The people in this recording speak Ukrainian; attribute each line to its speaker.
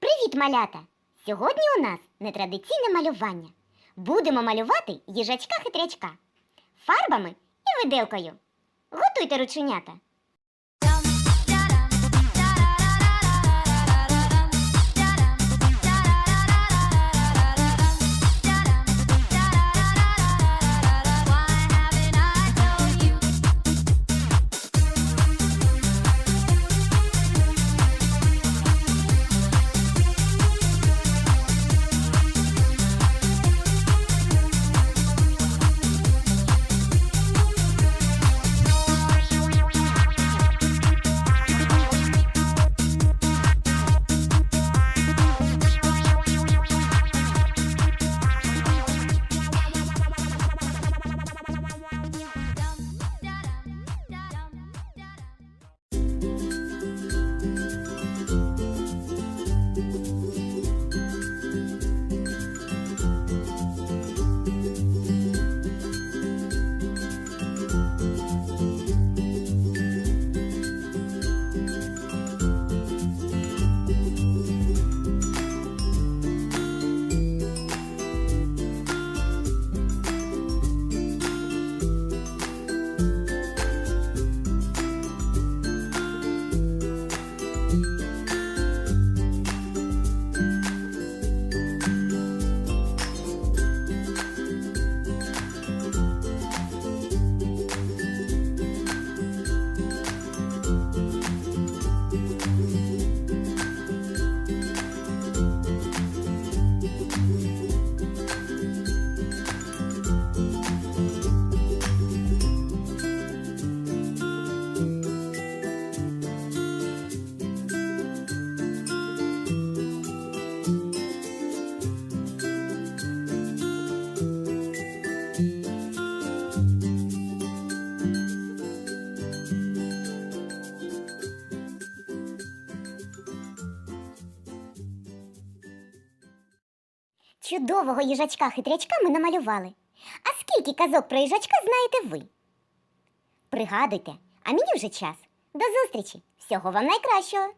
Speaker 1: Привіт, малята! Сьогодні у нас нетрадиційне малювання. Будемо малювати їжачка-хитрячка фарбами і виделкою. Готуйте рученята. Чудового їжачка-хитрячка ми намалювали. А скільки казок про їжачка знаєте ви? Пригадуйте, а мені вже час. До зустрічі! Всього вам найкращого!